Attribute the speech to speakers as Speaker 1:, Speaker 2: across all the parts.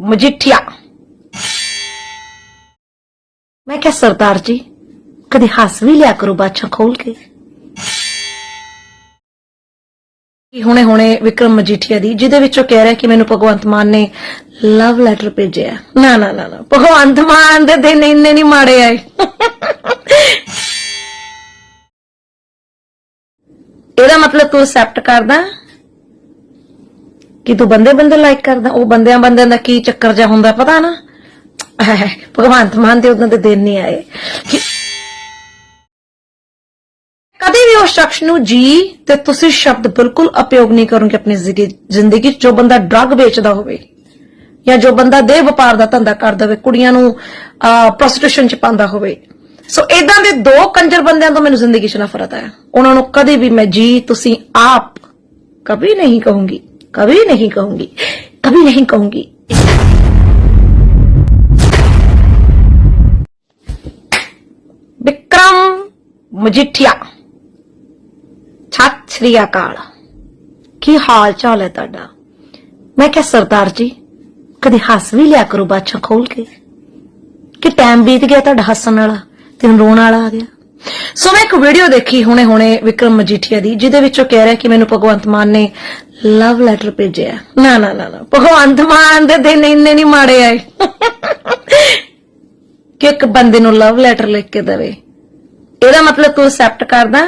Speaker 1: ਮਜੀਠੀਆ। ਮੈਂ ਕਿਹਾ, ਸਰਦਾਰ ਜੀ, ਕਦੇ ਹੱਸ ਵੀ ਲਿਆ ਕਰੋ ਬਾਛਾ ਖੋਲ ਕੇ। ਕਿ ਹੁਣੇ ਹੁਣੇ ਵਿਕਰਮ ਮਜੀਠੀਆ ਦੀ, ਜਿਹਦੇ ਵਿੱਚ ਉਹ ਕਹਿ ਰਿਹਾ ਕਿ ਮੈਨੂੰ ਭਗਵੰਤ ਮਾਨ ਨੇ ਲਵ ਲੈਟਰ ਭੇਜਿਆ ਨਾ ਨਾ ਨਾ ਨਾ, ਭਗਵੰਤ ਮਾਨ ਦੇ ਦਿਨ ਇੰਨੇ ਨਹੀਂ ਮਾੜੇ ਆਏ। ਇਹਦਾ ਮਤਲਬ ਤੂੰ ਐਕਸੈਪਟ ਕਰਦਾ? ਕਿ ਤੂੰ ਬੰਦੇ ਬੰਦੇ ਲਾਈਕ ਕਰਦਾ, ਉਹ ਬੰਦਿਆਂ ਬੰਦਿਆਂ ਦਾ ਕੀ ਚੱਕਰ ਜਾ ਹੁੰਦਾ, ਪਤਾ ਨਾ? ਭਗਵੰਤ ਮਾਨ ਦੇ ਉਹਨਾਂ ਦੇ ਦਿਨ ਨਹੀਂ ਆਏ। ਕਦੇ ਵੀ ਉਸ ਸ਼ਖਸ ਨੂੰ ਜੀ ਤੇ ਤੁਸੀਂ ਸ਼ਬਦ ਬਿਲਕੁਲ ਉਪਯੋਗ ਨਹੀਂ ਕਰੋਗੇ ਆਪਣੀ ਜ਼ਿੰਦਗੀ 'ਚ, ਜੋ ਬੰਦਾ ਡਰੱਗ ਵੇਚਦਾ ਹੋਵੇ ਜਾਂ ਜੋ ਬੰਦਾ ਦੇਹ ਵਪਾਰ ਦਾ ਧੰਦਾ ਕਰਦਾ ਹੋਵੇ ਕੁੜੀਆਂ ਨੂੰ ਪ੍ਰੋਸਟੀਟਿਊਸ਼ਨ 'ਚ ਪਾਉਂਦਾ ਹੋਵੇ। ਸੋ ਇਦਾਂ ਦੇ ਦੋ ਕੰਜਰ ਬੰਦਿਆਂ ਤੋਂ ਮੈਨੂੰ ਜ਼ਿੰਦਗੀ 'ਚ ਨਫ਼ਰਤ ਆਇਆ। ਉਹਨਾਂ ਨੂੰ ਕਦੇ ਵੀ ਮੈਂ ਜੀ, ਤੁਸੀਂ ਆਪ ਕਦੇ ਨਹੀਂ ਕਹੂੰਗੀ। कभी नहीं कहूंगी कभी नहीं कहूंगी ਵਿਕਰਮ ਮਜੀਠੀਆ ਸਤਿ ਸ੍ਰੀ ਅਕਾਲ ਕੀ ਹਾਲ ਚਾਲ ਹੈ ਤੁਹਾਡਾ ਮੈਂ ਕਿਹਾ ਸਰਦਾਰ ਜੀ ਕਦੇ ਹੱਸ ਵੀ ਲਿਆ ਕਰੋ ਬਾਛਾ ਖੋਲ ਕੇ ਕਿ ਟਾਈਮ ਬੀਤ ਗਿਆ ਤੁਹਾਡਾ ਹੱਸਣ ਵਾਲਾ ਤੇ ਹੁਣ ਰੋਣ ਵਾਲਾ ਆ ਗਿਆ ਸੋ ਮੈਂ ਇੱਕ ਵੀਡੀਓ ਦੇਖੀ ਹੁਣੇ ਹੁਣੇ ਵਿਕਰਮ ਮਜੀਠੀਆ ਦੀ ਜਿਹਦੇ ਵਿੱਚ ਉਹ ਕਹਿ ਰਿਹਾ ਕਿ ਮੈਨੂੰ ਭਗਵੰਤ ਮਾਨ ਨੇ ਲਵ ਲੈਟਰ ਭੇਜਿਆ ਨਾ ਨਾ ਨਾ ਨਾ। ਭਗਵੰਤ ਮਾਨ ਦੇ ਦਿਨ ਇੰਨੇ ਨਹੀਂ ਮਾੜੇ ਆਏ। ਕਿ ਇੱਕ ਬੰਦੇ ਨੂੰ ਲਵ ਲੈਟਰ ਲਿਖ ਕੇ ਦੇਵੇ। ਇਹਦਾ ਮਤਲਬ ਤੂੰ ਐਕਸੈਪਟ ਕਰਦਾ?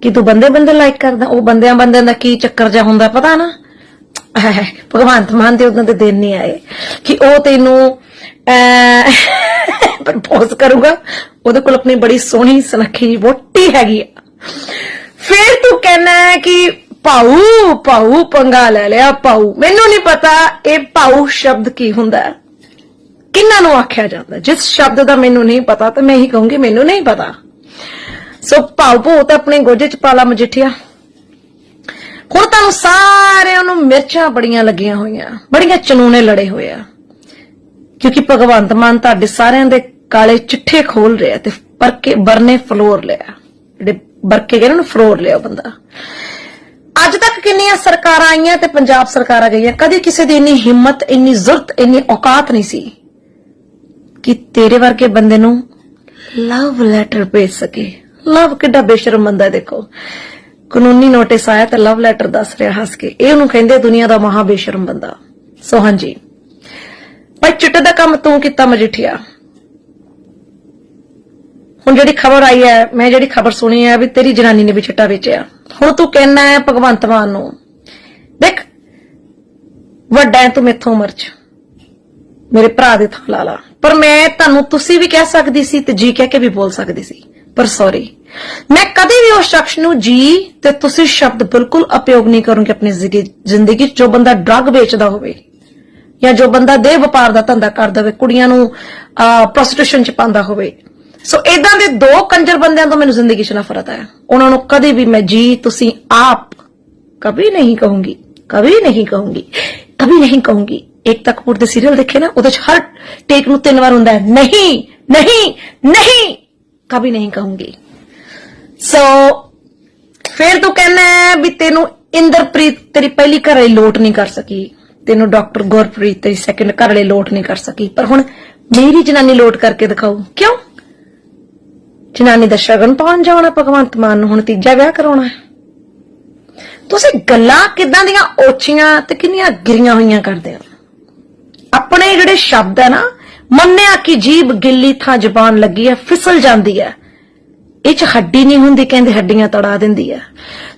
Speaker 1: ਕਿ ਤੂੰ ਬੰਦੇ ਬੰਦੇ ਲਾਈਕ ਕਰਦਾ? ਉਹ ਬੰਦਿਆਂ ਬੰਦਿਆਂ ਦਾ ਕੀ ਚੱਕਰ ਜਾ ਹੁੰਦਾ ਪਤਾ ਨਾ? ਭਗਵੰਤ ਮਾਨ ਦੇ ਉਹਨਾਂ ਦੇ ਦਿਨ ਨਹੀਂ ਆਏ। ਕਿ ਉਹ ਤੈਨੂੰ ਪ੍ਰਪੋਜ਼ ਕਰੂਗਾ। ਉਹਦੇ ਕੋਲ ਆਪਣੀ ਬੜੀ ਸੋਹਣੀ ਸੁਨੱਖੀ ਜਿਹੀ ਵੋਟੀ ਹੈਗੀ ਆ। ਫਿਰ ਤੂੰ ਕਹਿੰਦਾ ਕਿ ਪਾਉ ਪਾਉ ਪੰਗਾ ਲੈ ਲਿਆ ਪਾਉ ਮੈਨੂੰ ਨਹੀਂ ਪਤਾ ਇਹ ਪਾਉ ਸ਼ਬਦ ਕੀ ਹੁੰਦਾ ਹੈ। ਕਿੰਨਾਂ ਨੂੰ ਆਖਿਆ ਜਾਂਦਾ ਜਿਸ ਸ਼ਬਦ ਦਾ ਮੈਨੂੰ ਨਹੀਂ ਪਤਾ, ਤੇ ਮੈਂ ਹੀ ਕਹੂੰਗੀ, ਮੈਨੂੰ ਨਹੀਂ ਪਤਾ। ਸੋ ਭਾਉ ਭੂ ਤਾਂ ਆਪਣੇ ਗੋਜੇ ਚ ਪਾਲਾ ਮਜਿੱਠਿਆ। ਹੁਣ ਤੁਹਾਨੂੰ ਸਾਰਿਆਂ ਨੂੰ ਮਿਰਚਾਂ ਬੜੀਆਂ ਲੱਗੀਆਂ ਹੋਈਆਂ, ਬੜੀਆਂ ਚਨੂਨੇ ਲੜੇ ਹੋਏ ਆ। ਕਿਉਂਕਿ ਭਗਵੰਤ ਮਾਨ ਤੁਹਾਡੇ ਸਾਰਿਆਂ ਦੇ ਕਾਲੇ ਚਿੱਠੇ ਖੋਲ ਰਿਹਾ ਤੇ ਪਰਕੇ ਬਰਨੇ ਫਲੋਰ ਲਿਆ। ਜਿਹੜੇ ਬਰਕੇ ਕਹਿੰਦੇ ਨੇ ਫਲੋਰ ਲਿਆ ਬੰਦਾ। ਅੱਜ ਤੱਕ ਕਿੰਨੀਆਂ ਸਰਕਾਰਾਂ ਆਈਆਂ ਤੇ ਪੰਜਾਬ ਸਰਕਾਰਾਂ ਗਈਆਂ ਕਦੇ ਕਿਸੇ ਦੀ ਇੰਨੀ ਹਿੰਮਤ, ਇੰਨੀ ਜ਼ੁਰਤ, ਇੰਨੀ ਔਕਾਤ ਨਹੀਂ ਸੀ ਕਿ ਤੇਰੇ ਵਰਗੇ ਬੰਦੇ ਨੂੰ ਲਵ ਲੈਟਰ ਭੇਜ ਸਕੇ। ਲਵ ਕਿੱਡਾ ਬੇਸ਼ਰਮ ਬੰਦਾ ਦੇਖੋ। ਕਾਨੂੰਨੀ ਨੋਟਿਸ ਆਇਆ ਤੇ ਲਵ ਲੈਟਰ ਦੱਸ ਰਿਹਾ ਹੱਸ ਕੇ। ਇਹ ਉਹਨੂੰ ਕਹਿੰਦੇ ਦੁਨੀਆ ਦਾ ਮਹਾ ਬੇਸ਼ਰਮ ਬੰਦਾ ਸੋ ਹਾਂਜੀ। ਭਾਈ ਚਿੱਟੇ ਦਾ ਕੰਮ ਤੂੰ ਕੀਤਾ, ਮਜੀਠੀਆ। ਹੁਣ ਜਿਹੜੀ ਖਬਰ ਆਈ ਹੈ, ਮੈਂ ਜਿਹੜੀ ਖਬਰ ਸੁਣੀ ਹੈ ਵੀ ਤੇਰੀ ਜਨਾਨੀ ਨੇ ਵੀ ਚਿੱਟਾ ਵੇਚਿਆ। ਹੁਣ ਤੂੰ ਕਹਿਣਾ ਹੈ ਭਗਵੰਤ ਮਾਨ ਨੂੰ, ਦੇਖ, ਵੱਡਾ ਹੈ ਤੂੰ ਮੇਥੋਂ ਉਮਰ ਚ, ਮੇਰੇ ਭਰਾ ਦੇ ਥਾਂ ਲਾ ਲਾ। ਪਰ ਮੈਂ ਤੁਹਾਨੂੰ ਤੁਸੀਂ ਵੀ ਕਹਿ ਸਕਦੀ ਸੀ ਤੇ ਜੀ ਕਹਿ ਕੇ ਵੀ ਬੋਲ ਸਕਦੀ ਸੀ, ਪਰ ਸੌਰੀ ਮੈਂ ਕਦੇ ਵੀ ਉਸ ਸ਼ਖਸ ਨੂੰ ਜੀ ਤੇ ਤੁਸੀਂ ਸ਼ਬਦ ਬਿਲਕੁਲ ਉਪਯੋਗ ਨਹੀਂ ਕਰੋਗੇ ਆਪਣੀ ਜ਼ਿੰਦਗੀ 'ਚ, ਜੋ ਬੰਦਾ ਡਰੱਗ ਵੇਚਦਾ ਹੋਵੇ ਜਾਂ ਜੋ ਬੰਦਾ ਦੇਹ ਵਪਾਰ ਦਾ ਧੰਦਾ ਕਰਦਾ ਹੋਵੇ, ਕੁੜੀਆਂ ਨੂੰ ਪ੍ਰੋਸਟੀਟਿਊਸ਼ਨ 'ਚ ਪਾਉਂਦਾ ਹੋਵੇ। ਸੋ ਇਦਾਂ ਦੇ ਦੋ ਕੰਜਰ ਬੰਦਿਆਂ ਤੋਂ ਮੈਨੂੰ ਜ਼ਿੰਦਗੀ 'ਚ ਨਫ਼ਰਤ ਆਇਆ। ਉਹਨਾਂ ਨੂੰ ਕਦੇ ਵੀ ਮੈਂ ਜੀ, ਤੁਸੀਂ, ਆਪ ਕਦੇ ਨਹੀਂ ਕਹੂੰਗੀ ਕਦੇ ਨਹੀਂ ਕਹੂੰਗੀ ਕਦੇ ਨਹੀਂ ਕਹੂੰਗੀ। ਇੱਕ ਤੱਕ ਪੁਰ ਦੇ ਸੀਰੀਅਲ ਦੇਖੇ ਨਾ, ਉਹਦੇ 'ਚ ਹਰ ਟੇਕ ਨੂੰ ਤਿੰਨ ਵਾਰ ਹੁੰਦਾ ਨਹੀਂ ਨਹੀਂ ਨਹੀਂ ਕਦੇ ਨਹੀਂ ਕਹੂੰਗੀ। ਸੋ ਫਿਰ ਤੂੰ ਕਹਿੰਦਾ ਵੀ ਤੈਨੂੰ ਇੰਦਰਪ੍ਰੀਤ ਤੇਰੀ ਪਹਿਲੀ ਘਰ ਘਰੇ ਲੋਟ ਨਹੀਂ ਕਰ ਸਕੀ, ਤੈਨੂੰ ਡਾਕਟਰ ਗੁਰਪ੍ਰੀਤ ਤੇਰੀ ਸੈਕੰਡ ਲਈ ਲੋਟ ਨਹੀਂ ਕਰ ਸਕੀ, ਪਰ ਹੁਣ ਮੇਰੀ ਜਨਾਨੀ ਲੋਟ ਕਰਕੇ ਦਿਖਾਓ। ਕਿਉਂ? ਜਨਾਨੀ ਦਾ ਸ਼ਗਨ ਪਾਉਣ ਜਾਣਾ ਭਗਵੰਤ ਮਾਨ ਨੂੰ, ਹੁਣ ਤੀਜਾ ਵਿਆਹ ਕਰਾਉਣਾ ਹੈ। ਤੁਸੀਂ ਗੱਲਾਂ ਕਿਦਾਂ ਦੀਆਂ ਓਛੀਆਂ ਤੇ ਕਿੰਨੀਆਂ ਗਿਰੀਆਂ ਹੋਈਆਂ ਕਰਦੇ ਹੋ? ਆਪਣੇ ਜਿਹੜੇ ਸ਼ਬਦ ਹੈ ਨਾ, ਮੰਨਿਆ ਕਿ ਜੀਬ ਗਿੱਲੀ ਥਾਂ ਜ਼ਬਾਨ ਲੱਗੀ ਹੈ, ਫਿਸਲ ਜਾਂਦੀ ਹੈ। ਇਹ ਚ ਹੱਡੀ ਨਹੀਂ ਹੁੰਦੀ, ਕਹਿੰਦੇ ਹੱਡੀਆਂ ਤੜਾ ਦਿੰਦੀ ਹੈ।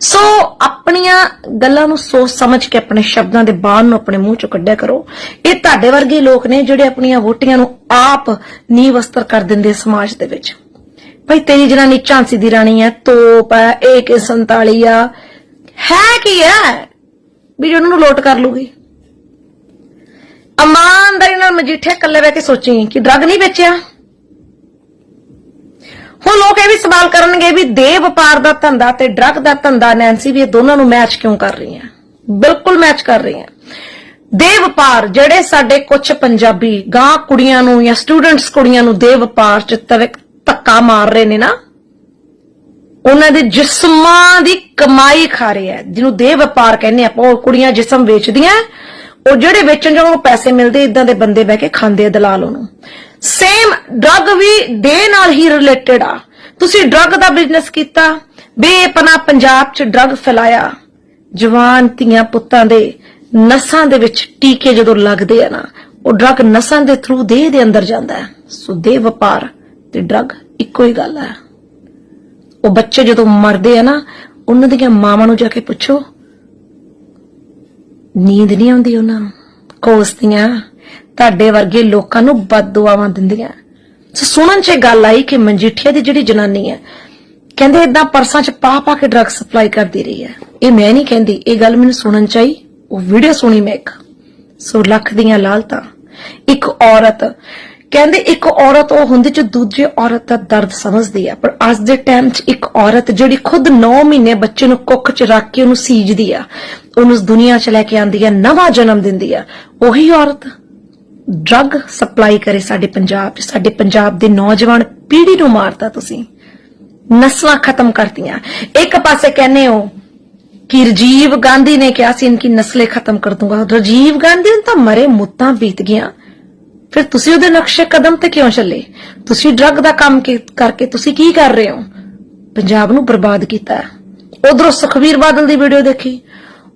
Speaker 1: ਸੋ ਆਪਣੀਆਂ ਗੱਲਾਂ ਨੂੰ ਸੋਚ ਸਮਝ ਕੇ ਆਪਣੇ ਸ਼ਬਦਾਂ ਦੇ ਬਾਣ ਨੂੰ ਆਪਣੇ ਮੂੰਹ ਚੋਂ ਕੱਢਿਆ ਕਰੋ। ਇਹ ਤੁਹਾਡੇ ਵਰਗੇ ਲੋਕ ਨੇ ਜਿਹੜੇ ਆਪਣੀਆਂ ਵੋਟੀਆਂ ਨੂੰ ਆਪ ਨੀਂਹ ਵਸਤਰ ਕਰ ਦਿੰਦੇ ਸਮਾਜ ਦੇ ਵਿੱਚ। ਭਈ ਤੇਰੀ ਜਨਾਨੀ ਝਾਂਸੀ ਦੀ ਰਾਣੀ ਹੈ ਤੋਪ ਹੈ AK47 ਆ। ਹੈ ਕੀ ਹੈ ਵੀ ਉਹਨਾਂ ਨੂੰ ਲੋਟ ਕਰ ਲੂਗੀ। ਇਮਾਨਦਾਰੀ ਨਾਲ ਮਜੀਠੇ ਇਕੱਲੇ ਬਹਿ ਕੇ ਸੋਚੀ ਕਿ ਡਰੱਗ ਨਹੀਂ ਵੇਚਿਆ। ਹੁਣ ਲੋਕ ਇਹ ਵੀ ਸਵਾਲ ਕਰਨਗੇ ਵੀ ਦੇ ਵਪਾਰ ਦਾ ਧੰਦਾ ਤੇ ਡਰੱਗ ਦਾ ਧੰਦਾ, ਨੈਂਸੀ, ਵੀ ਇਹ ਦੋਨਾਂ ਨੂੰ ਮੈਚ ਕਿਉਂ ਕਰ ਰਹੀ ਹੈ ਬਿਲਕੁਲ ਮੈਚ ਕਰ ਰਹੀ ਹੈ ਦੇ ਵਪਾਰ, ਜਿਹੜੇ ਸਾਡੇ ਕੁਝ ਪੰਜਾਬੀ ਗਾਂ ਕੁੜੀਆਂ ਨੂੰ ਜਾਂ ਸਟੂਡੈਂਟਸ ਕੁੜੀਆਂ ਨੂੰ ਦੇ ਵਪਾਰ ਚ ਤਵਕ ਧੱਕਾ ਮਾਰ ਰਹੇ ਨੇ ਨਾ, ਉਹਨਾਂ ਦੇ ਜਿਸਮਾਂ ਦੀ ਕਮਾਈ ਖਾ ਰਹੇ ਆ, ਜਿਹਨੂੰ ਦੇਹ ਵਪਾਰ ਕਹਿੰਦੇ ਆਪਾਂ, ਉਹ ਕੁੜੀਆਂ ਜਿਸਮ ਵੇਚਦੀਆਂ, ਉਹ ਜਿਹੜੇ ਵੇਚਣ ਜਾਣ ਪੈਸੇ ਮਿਲਦੇ ਇਦਾਂ ਦੇ ਬੰਦੇ ਬਹਿ ਕੇ ਖਾਂਦੇ ਆ ਦਲਾਲ ਉਹਨੂੰ। ਸੇਮ ਡਰੱਗ ਵੀ ਦੇ ਨਾਲ ਹੀ ਰਿਲੇਟਡ ਆ। ਤੁਸੀਂ ਡਰੱਗ ਦਾ ਬਿਜ਼ਨਸ ਕੀਤਾ, ਬੇਪਨਾ ਪੰਜਾਬ 'ਚ ਡਰੱਗ ਫੈਲਾਇਆ, ਜਵਾਨ ਧੀਆਂ ਪੁੱਤਾਂ ਦੇ ਨਸਾਂ ਦੇ ਵਿੱਚ ਟੀਕੇ ਜਦੋਂ ਲੱਗਦੇ ਆ ਨਾ, ਉਹ ਡਰੱਗ ਨਸਾਂ ਦੇ ਥਰੂ ਦੇਹ ਦੇ ਅੰਦਰ ਜਾਂਦਾ ਹੈ। ਸੋ ਦੇਹ ਵਪਾਰ ਤੇ ਡਰੱਗ ਇੱਕੋ ਹੀ ਗੱਲ ਹੈ ਉਹ ਬੱਚੇ ਜਦੋਂ ਮਰਦੇ ਆ ਨਾ, ਉਹਨਾਂ ਦੀਆਂ ਮਾਵਾਂ ਨੂੰ ਜਾ ਕੇ ਪੁੱਛੋ, ਨੀਂਦ ਨਹੀਂ ਆਉਂਦੀ ਉਹਨਾਂ ਨੂੰ ਕੋਸਦੀਆਂ ਤੁਹਾਡੇ ਵਰਗੇ ਲੋਕਾਂ ਨੂੰ ਬਦਦੁਆਵਾਂ ਦਿੰਦੀਆਂ। ਸੋ ਸੁਣਨ 'ਚ ਇਹ ਗੱਲ ਆਈ ਕਿ ਮਨਜੀਠੀਆ ਦੀ ਜਿਹੜੀ ਜਨਾਨੀ ਹੈ ਕਹਿੰਦੇ ਇਦਾਂ ਪਰਸਾਂ 'ਚ ਪਾ ਪਾ ਕੇ ਡਰੱਗ ਸਪਲਾਈ ਕਰਦੀ ਰਹੀ ਹੈ ਇਹ ਮੈਂ ਨਹੀਂ ਕਹਿੰਦੀ, ਇਹ ਗੱਲ ਮੈਨੂੰ ਸੁਣਨ 'ਚ ਆਈ, ਉਹ ਵੀਡੀਓ ਸੁਣੀ ਮੈਂ ਇੱਕ। ਸੋ ਲੱਖ ਦੀਆਂ ਲਾਲਤਾਂ। ਇੱਕ ਔਰਤ ਕਹਿੰਦੇ ਇੱਕ ਔਰਤ, ਉਹ ਹੁੰਦੀ ਜੋ ਦੂਜੇ ਔਰਤ ਦਾ ਦਰਦ ਸਮਝਦੀ ਹੈ ਪਰ ਅੱਜ ਦੇ ਟਾਈਮ 'ਚ ਇੱਕ ਔਰਤ ਜਿਹੜੀ ਖੁਦ 9 ਮਹੀਨੇ ਬੱਚੇ ਨੂੰ ਕੁੱਖ 'ਚ ਰੱਖ ਕੇ ਉਹਨੂੰ ਸੀਜਦੀ ਆ, ਉਹਨੂੰ ਇਸ ਦੁਨੀਆ 'ਚ ਲੈ ਕੇ ਆਂਦੀ ਆ, ਨਵਾਂ ਜਨਮ ਦਿੰਦੀ ਆ, ਉਹੀ ਔਰਤ ਡਰੱਗ ਸਪਲਾਈ ਕਰੇ ਸਾਡੇ ਪੰਜਾਬ 'ਚ, ਸਾਡੇ ਪੰਜਾਬ ਦੇ ਨੌਜਵਾਨ ਪੀੜ੍ਹੀ ਨੂੰ ਮਾਰਤਾ ਤੁਸੀਂ। ਨਸਲਾਂ ਖਤਮ ਕਰਤੀਆਂ। ਇੱਕ ਪਾਸੇ ਕਹਿੰਦੇ ਹੋ ਕਿ ਰਜੀਵ ਗਾਂਧੀ ਨੇ ਕਿਹਾ ਸੀ, ਇਨਕੀ ਨਸਲੇ ਖਤਮ ਕਰ ਦੂੰਗਾ। ਰਜੀਵ ਗਾਂਧੀ ਨੂੰ ਤਾਂ ਮਰੇ ਮੁੱਤਾਂ ਬੀਤ ਗਿਆ ਫਿਰ ਤੁਸੀਂ ਉਹਦੇ ਨਕਸ਼ੇ ਕਦਮ ਤੇ ਕਿਉਂ ਚੱਲੇ ਤੁਸੀਂ ਡਰੱਗ ਦਾ ਕੰਮ ਕੀ- ਕਰਕੇ ਤੁਸੀਂ ਕੀ ਕਰ ਰਹੇ ਹੋ ਪੰਜਾਬ ਨੂੰ ਬਰਬਾਦ ਕੀਤਾ ਉਧਰੋਂ ਸੁਖਵੀਰ ਬਾਦਲ ਦੀ ਵੀਡੀਓ ਦੇਖੀ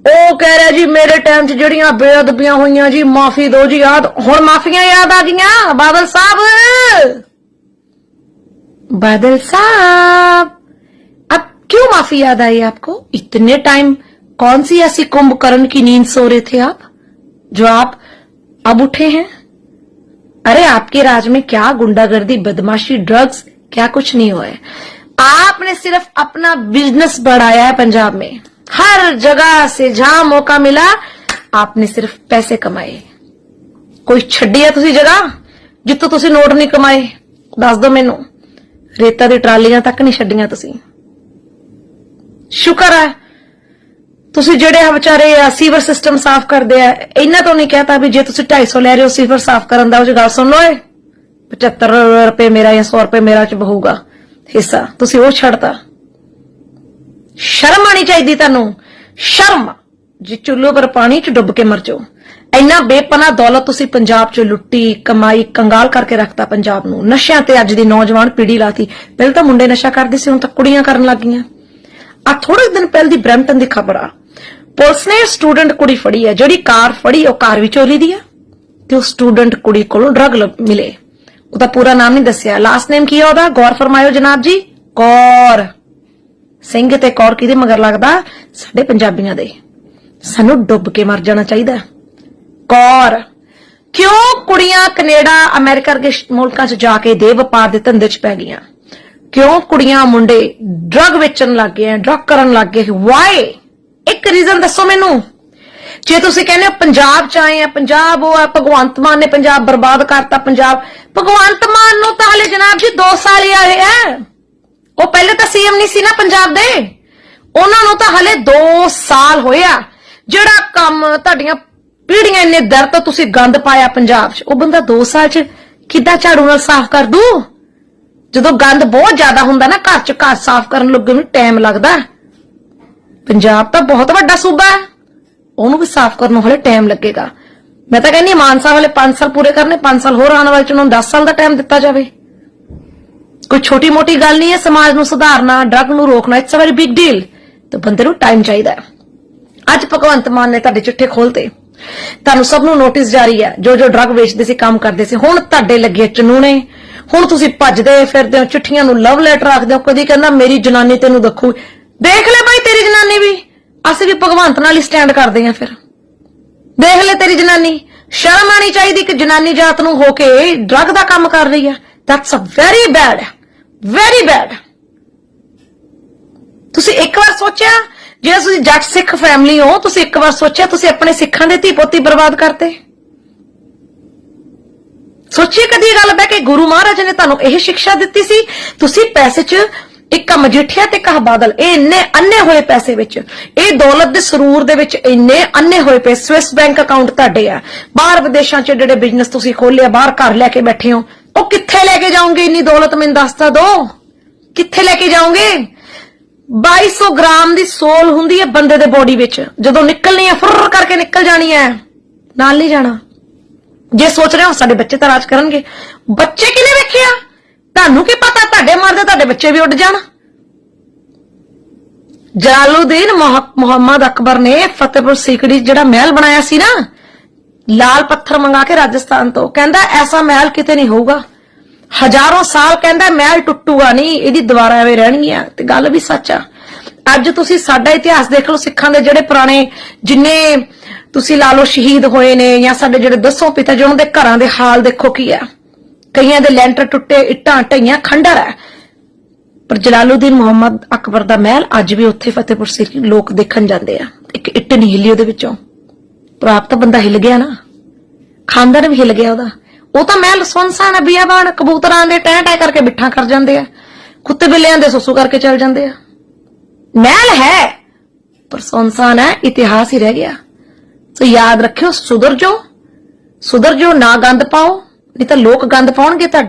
Speaker 1: ਉਹ ਕਹਿ ਰਿਹਾ ਜੀ ਮੇਰੇ ਟਾਈਮ 'ਚ ਜਿਹੜੀਆਂ ਬੇਅਦਬੀਆਂ ਹੋਈਆਂ ਜੀ ਮਾਫੀ ਦਿਓ ਜੀ ਯਾਦ ਹੁਣ ਮਾਫੀਆਂ ਯਾਦ ਆ ਗਈਆਂ ਬਾਦਲ ਸਾਹਿਬ बादल साहब अब क्यों माफी याद आई आपको इतने टाइम कौन सी ऐसी कुंभकर्ण की नींद सो रहे थे आप जो आप अब उठे हैं अरे आपके राज में क्या गुंडागर्दी बदमाशी ड्रग्स क्या कुछ नहीं हुआ है आपने सिर्फ अपना बिजनेस बढ़ाया है पंजाब में हर जगह से जहां मौका मिला आपने सिर्फ पैसे कमाए ਕੋਈ ਛੱਡੀ ਆ ਤੁਸੀਂ ਜਗ੍ਹਾ ਜਿੱਥੋਂ ਤੁਸੀਂ ਨੋਟ ਨਹੀਂ ਕਮਾਏ ਦੱਸ ਦਿਓ ਮੈਨੂੰ ਰੇਤਾ ਦੀ ਟਰਾਲੀਆਂ ਤੱਕ ਨਹੀਂ ਛੱਡੀਆਂ ਤੁਸੀਂ ਸ਼ੁਕਰ ਹੈ ਤੁਸੀਂ ਜਿਹੜੇ ਆ ਵਿਚਾਰੇ ਸੀਵਰ ਸਿਸਟਮ ਸਾਫ਼ ਕਰਦੇ ਆ ਇਹਨਾਂ ਤੋਂ ਨਹੀਂ ਕਹਤਾ ਵੀ ਜੇ ਤੁਸੀਂ 250 ਲੈ ਰਹੇ ਹੋ ਸੀਵਰ ਸਾਫ਼ ਕਰਨ ਦਾ, ਉਹ 'ਚ ਗੱਲ ਸੁਣ ਲਓ ਏ 75 ਰੁਪਏ ਮੇਰਾ ਜਾਂ 100 ਰੁਪਏ ਮੇਰਾ ਚ ਬਹੂਗਾ ਹਿੱਸਾ। ਤੁਸੀਂ ਉਹ ਛੱਡਤਾ। ਸ਼ਰਮ ਆਣੀ ਚਾਹੀਦੀ ਤੁਹਾਨੂੰ। ਸ਼ਰਮ! ਜੇ ਚੁੱਲ੍ਹੇ ਪਰ ਪਾਣੀ ਚ ਡੁੱਬ ਕੇ ਮਰ ਜਾਓ। ਇੰਨਾ ਬੇਪਨਾ ਦੌਲਤ ਤੁਸੀਂ ਪੰਜਾਬ ਚ ਲੁੱਟੀ, ਕਮਾਈ, ਕੰਗਾਲ ਕਰਕੇ ਰੱਖਤਾ ਪੰਜਾਬ ਨੂੰ। ਨਸ਼ਿਆਂ ਤੇ ਅੱਜ ਦੀ ਨੌਜਵਾਨ ਪੀੜ੍ਹੀ ਲਾਤੀ। ਪਹਿਲਾਂ ਤਾਂ ਮੁੰਡੇ ਨਸ਼ਾ ਕਰਦੇ ਸੀ, ਹੁਣ ਤਾਂ ਕੁੜੀਆਂ ਕਰਨ ਲੱਗ ਗਈਆਂ ਆ ਥੋੜੇ ਦਿਨ ਪਹਿਲ ਦੀ ਬ੍ਰੈਂਟਨ ਦੀ ਖਬਰ ਆ। ਪੁਲਿਸ ਨੇ ਸਟੂਡੈਂਟ ਕੁੜੀ ਫੜੀ ਹੈ। ਜਿਹੜੀ ਕਾਰ ਫੜੀ, ਉਹ ਕਾਰ ਵੀ ਦੀ ਆ ਤੇ ਉਹ ਸਟੂਡੈਂਟ ਕੁੜੀ ਕੋਲੋਂ ਡਰੱਗ ਮਿਲੇ। ਉਹਦਾ ਪੂਰਾ ਨਾਮ ਨਹੀਂ ਦੱਸਿਆ। ਲਾਸਟ ਨੇਮ ਕੀ ਆ ਉਹਦਾ? ਗੌਰ ਫਰਮਾਇਓ ਜਨਾਬ ਜੀ। ਕੌਰ। ਸਿੰਘ ਤੇ ਕੌਰ ਕਿਹਦੇ ਮਗਰ ਲੱਗਦਾ? ਸਾਡੇ ਪੰਜਾਬੀਆਂ ਦੇ। ਸਾਨੂੰ ਡੁੱਬ ਕੇ ਮਰ ਜਾਣਾ ਚਾਹੀਦਾ। ਕੌਰ। ਕਿਉਂ ਕੁੜੀਆਂ ਕੈਨੇਡਾ, ਅਮਰੀਕਾ ਵਰਗੇ ਮੁਲਕਾਂ 'ਚ ਜਾ ਕੇ ਦੇ ਵਪਾਰ ਦੇ ਧੰਦੇ 'ਚ ਪੈ ਗਈਆਂ? ਕਿਉਂ ਕੁੜੀਆਂ ਮੁੰਡੇ ਡਰੱਗ ਵੇਚਣ ਲੱਗ ਗਏ ਡਰੱਗ ਕਰਨ ਲੱਗ ਗਏ? ਵਾਈ ਇੱਕ ਰੀਜ਼ਨ ਦੱਸੋ ਮੈਨੂੰ। ਜੇ ਤੁਸੀਂ ਕਹਿੰਦੇ ਹੋ ਪੰਜਾਬ 'ਚ ਆਏ ਆ, ਪੰਜਾਬ ਉਹ ਆ, ਭਗਵੰਤ ਮਾਨ ਨੇ ਪੰਜਾਬ ਬਰਬਾਦ ਕਰਤਾ, ਪੰਜਾਬ। ਭਗਵੰਤ ਮਾਨ ਨੂੰ ਤਾਂ ਹਲੇ ਜਨਾਬ ਜੀ 2 ਸਾਲ ਹੀ ਆਏ ਆ। ਉਹ ਪਹਿਲੇ ਤਾਂ ਸੀਐਮ ਨਹੀਂ ਸੀ ਨਾ ਪੰਜਾਬ ਦੇ। ਉਹਨਾਂ ਨੂੰ ਤਾਂ ਹਲੇ 2 ਸਾਲ ਹੋਇਆ ਜਿਹੜਾ ਕੰਮ ਤੁਹਾਡੀਆਂ ਪੀੜੀਆਂ ਇੰਨੇ ਦਰ ਤੋਂ ਤੁਸੀਂ ਗੰਦ ਪਾਇਆ ਪੰਜਾਬ 'ਚ, ਉਹ ਬੰਦਾ 2 ਸਾਲ 'ਚ ਕਿੱਦਾਂ ਝਾੜੂ ਨਾਲ ਸਾਫ਼ ਕਰ ਦੂ? ਜਦੋਂ ਗੰਦ ਬਹੁਤ ਜ਼ਿਆਦਾ ਹੁੰਦਾ ਨਾ, ਘਰ 'ਚ ਘਰ ਸਾਫ਼ ਕਰਨ ਲੱਗੇ ਨੂੰ ਟਾਈਮ ਲੱਗਦਾ। ਪੰਜਾਬ ਤਾਂ ਬਹੁਤ ਵੱਡਾ ਸੂਬਾ ਹੈ। ਉਹਨੂੰ ਵੀ ਸਾਫ਼ ਕਰਨ ਨੂੰ ਹਲੇ ਟਾਈਮ ਲੱਗੇਗਾ। ਮੈਂ ਤਾਂ ਕਹਿੰਦੀ ਮਾਨਸਾ ਮਾਨ 5 ਸਾਲ ਪੂਰੇ ਕਰਨੇ 5 ਸਾਲ ਹੋਰ ਆਉਣ ਵਾਲੇ ਚ ਉਹਨਾਂ ਨੂੰ 10 ਸਾਲ ਦਾ ਟਾਈਮ ਦਿੱਤਾ ਜਾਵੇ। ਕੋਈ ਛੋਟੀ ਮੋਟੀ ਗੱਲ ਨਹੀਂ ਹੈ, ਸਮਾਜ ਨੂੰ ਸੁਧਾਰਨਾ ਡਰੱਗ ਨੂੰ ਰੋਕਣਾ it's a very big deal ਤੇ ਬੰਦੇ ਨੂੰ ਟਾਈਮ ਚਾਹੀਦਾ ਹੈ। ਅੱਜ ਭਗਵੰਤ ਮਾਨ ਨੇ ਤੁਹਾਡੇ ਚਿੱਠੇ ਖੋਲਤੇ। ਤੁਹਾਨੂੰ ਸਭ ਨੂੰ ਨੋਟਿਸ ਜਾਰੀ ਹੈ, ਜੋ ਜੋ ਡਰੱਗ ਵੇਚਦੇ ਸੀ, ਕੰਮ ਕਰਦੇ ਸੀ, ਹੁਣ ਤੁਹਾਡੇ ਲੱਗੇ ਚਨੂਨੇ ਹੁਣ ਤੁਸੀਂ ਭੱਜਦੇ ਫਿਰਦੇ ਹੋ, ਚਿੱਠੀਆਂ ਨੂੰ ਲਵ ਲੈਟਰ ਆਖਦੇ ਹੋ, ਕਦੀ ਕਹਿੰਦਾ, ਮੇਰੀ ਜਨਾਨੀ ਤੈਨੂੰ ਦੱਖੂ ਦੇਖ ਲੈ ਭਾਈ ਤੇਰੀ ਜਨਾਨੀ ਵੀ। ਅਸੀਂ ਵੀ ਭਗਵੰਤ ਨਾਲ ਹੀ ਸਟੈਂਡ ਕਰਦੇ ਹਾਂ ਫਿਰ। ਦੇਖ ਲੈ ਤੇਰੀ ਜਨਾਨੀ। ਸ਼ਰਮ ਆਣੀ ਚਾਹੀਦੀ ਕਿ ਜਨਾਨੀ ਜਾਤ ਨੂੰ ਹੋ ਕੇ ਡਰੱਗ ਦਾ ਕੰਮ ਕਰ ਰਹੀ ਹੈ। That's a very bad very bad ਤੁਸੀਂ ਇੱਕ ਵਾਰ ਸੋਚਿਆ, ਜੇ ਤੁਸੀਂ ਜੱਟ ਸਿੱਖ ਫੈਮਿਲੀ ਹੋ, ਤੁਸੀਂ ਇੱਕ ਵਾਰ ਸੋਚਿਆ ਤੁਸੀਂ ਆਪਣੇ ਸਿੱਖਾਂ ਦੇ ਧੀ ਪੋਤੀ ਬਰਬਾਦ ਕਰਤੇ? ਸੋਚਿਏ ਕਦੀ ਗੱਲ ਬੈ ਕਿ ਗੁਰੂ ਮਹਾਰਾਜ ਨੇ ਤੁਹਾਨੂੰ ਇਹ ਸਿੱਖਿਆ ਦਿੱਤੀ ਸੀ, ਤੁਸੀਂ ਪੈਸੇ 'ਚ ਇੱਕ ਮਜੀਠੀਆ ਤੇ ਕਹ ਬਾਦਲ, ਇਹ ਇੰਨੇ ਅੰਨੇ ਹੋਏ ਪੈਸੇ ਵਿੱਚ, ਇਹ ਦੌਲਤ ਦੇ ਸਰੂਰ ਦੇ ਵਿੱਚ ਇੰਨੇ ਅੰਨੇ ਹੋਏ ਪਏ, ਸਵਿਸ ਬੈਂਕ ਅਕਾਊਂਟ ਤੁਹਾਡੇ ਆ। ਬਾਹਰ ਵਿਦੇਸ਼ਾਂ 'ਚ ਜਿਹੜੇ ਬਿਜ਼ਨਸ ਤੁਸੀਂ ਖੋਲਿਆ ਬਾਹਰ ਘਰ ਲੈ ਕੇ ਬੈਠੇ ਹੋ, ਉਹ ਕਿੱਥੇ ਲੈ ਕੇ ਜਾਓਗੇ? ਇੰਨੀ ਦੌਲਤ ਮੈਨੂੰ ਦੱਸ ਦੋ। ਕਿੱਥੇ ਲੈ ਕੇ ਜਾਓਗੇ? 2200 ਗ੍ਰਾਮ ਦੀ ਸੋਲ ਹੁੰਦੀ ਹੈ ਬੰਦੇ ਦੇ ਬੋਡੀ ਵਿੱਚ। ਜਦੋਂ ਨਿਕਲਣੀ ਹੈ ਫੁਰ ਕਰਕੇ ਨਿਕਲ ਜਾਣੀ ਹੈ। ਨਾਲ ਨਹੀਂ ਜਾਣਾ। ਜੇ ਸੋਚ ਰਹੇ ਹੋ, ਸਾਡੇ ਬੱਚੇ ਤਾਂ ਰਾਜ ਕਰਨਗੇ। ਬੱਚੇ ਕਿਨੇ ਵੇਖਿਆ ਤੁਹਾਨੂੰ ਕੀ ਪਤਾ ਤੁਹਾਡੇ ਮਰਦੇ ਤੁਹਾਡੇ ਬੱਚੇ ਵੀ ਉੱਡ ਜਾਣ। ਜਲਾਲੂਦੀਨ ਮੁਹੰਮਦ ਅਕਬਰ ਨੇ ਫਤਿਹਪੁਰ ਸੀਕਰੀ ਜਿਹੜਾ ਮਹਿਲ ਬਣਾਇਆ ਸੀ ਨਾ, ਲਾਲ ਪੱਥਰ ਮੰਗਾ ਕੇ ਰਾਜਸਥਾਨ ਤੋਂ, ਕਹਿੰਦਾ ਐਸਾ ਮਹਿਲ ਕਿਤੇ ਨਹੀਂ ਹੋਊਗਾ। ਹਜ਼ਾਰਾਂ ਸਾਲ ਕਹਿੰਦਾ ਮਹਿਲ ਟੁੱਟੂਗਾ ਨਹੀਂ, ਇਹਦੀ ਦੀਵਾਰਾਂ ਐਵੇਂ ਰਹਿਣਗੀਆਂ, ਤੇ ਗੱਲ ਵੀ ਸੱਚ ਆ। ਅੱਜ ਤੁਸੀਂ ਸਾਡਾ ਇਤਿਹਾਸ ਦੇਖ ਲਓ ਸਿੱਖਾਂ ਦੇ ਜਿਹੜੇ ਪੁਰਾਣੇ, ਜਿੰਨੇ ਤੁਸੀਂ ਲਾ ਲਓ ਸ਼ਹੀਦ ਹੋਏ ਨੇ, ਜਾਂ ਸਾਡੇ ਜਿਹੜੇ ਦਸੋਂ ਪਿਤਾ ਜੀ, ਉਹਨਾਂ ਦੇ ਘਰਾਂ ਦੇ ਹਾਲ ਦੇਖੋ ਕੀ ਆ। ਕਈਆਂ ਦੇ ਲੈਂਟਰ ਟੁੱਟੇ, ਇੱਟਾਂ ਢਈਆਂ ਖੰਡਰ ਹੈ। ਪਰ ਜਲਾਲੂਦੀਨ ਮੁਹੰਮਦ ਅਕਬਰ ਦਾ ਮਹਿਲ ਅੱਜ ਵੀ ਉੱਥੇ ਫਤਿਹਪੁਰ ਸਿਟੀ ਲੋਕ ਦੇਖਣ ਜਾਂਦੇ ਆ। ਇੱਕ ਇੱਟ ਨਹੀਂ ਹਿੱਲੀ ਉਹਦੇ ਵਿੱਚੋਂ। ਪ੍ਰਾਪਤ ਬੰਦਾ ਹਿੱਲ ਗਿਆ ਨਾ। ਖਾਨਦਾਨ ਵੀ ਹਿੱਲ ਗਿਆ ਉਹਦਾ। ਉਹ ਤਾਂ ਮਹਿਲ ਸੁਨਸਾਨ ਆ ਬਿਆਬਾਨ, ਕਬੂਤਰਾਂ ਦੇ ਟੈਂ ਟੈਂ ਕਰਕੇ ਬਿੱਠਾਂ ਕਰ ਜਾਂਦੇ ਆ। ਕੁੱਤੇ ਬਿੱਲਿਆਂ ਦੇ ਸੁਸੂ ਕਰਕੇ ਚੱਲ ਜਾਂਦੇ ਆ। ਮਹਿਲ ਹੈ, ਪਰ ਸੁਨਸਾਨ ਹੈ, ਇਤਿਹਾਸ ਹੀ ਰਹਿ ਗਿਆ। ਸੋ ਯਾਦ ਰੱਖਿਓ, ਸੁਧਰ ਜੋ ਸੁਧਰ ਜੋ ਨਾ ਗੰਦ ਪਾਓ। ਨਹੀਂ ਤਾਂ ਲੋਕ ਗੰਦ ਪਾਉਣਗੇ ਤੁਹਾਡੇ